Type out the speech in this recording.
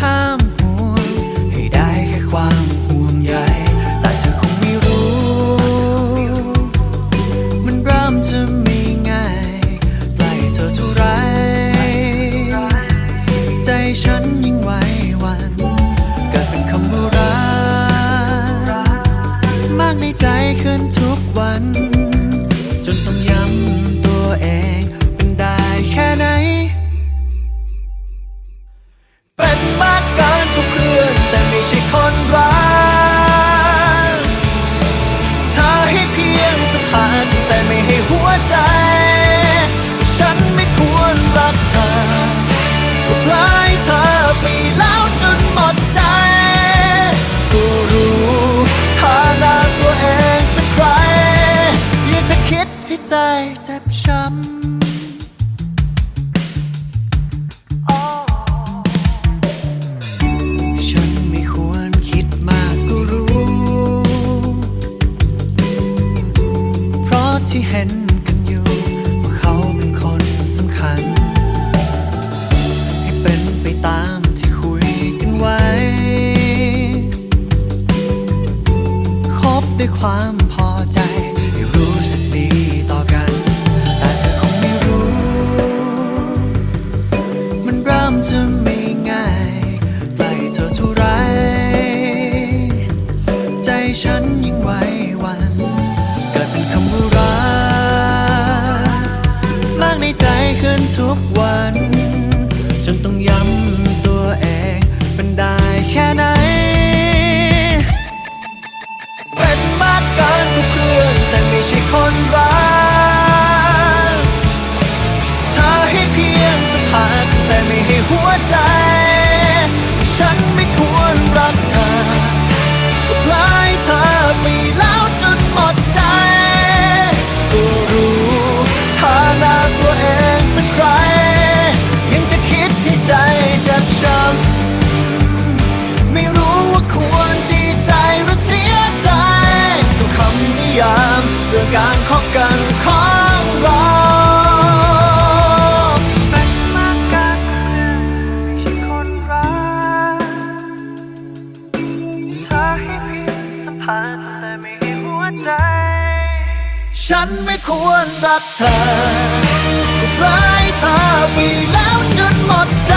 ห้ามห่วง ให้ได้แค่ความห่วงใยแต่เธอคงไม่รู้ มันเริ่มจะไม่ง่ายใกล้เธอเท่าไร ใจฉันยิ่งไหวหวันเกิดเป็นคำว่ารักมากในใจขึ้นทุกวัน บช้ำ ฉันไม่ควรคิดมากก็รู้ เพราะที่เห็นกันอยู่ว่าเขาเป็นคนสำคัญ ให้เป็นไปตามที่คุยกันไว้ คบด้วยความ คนรั พันแต่ไม่มีหัวใจ ฉันไม่ควรรักเธอร้ายเธอไปแล้วจนหมดใจ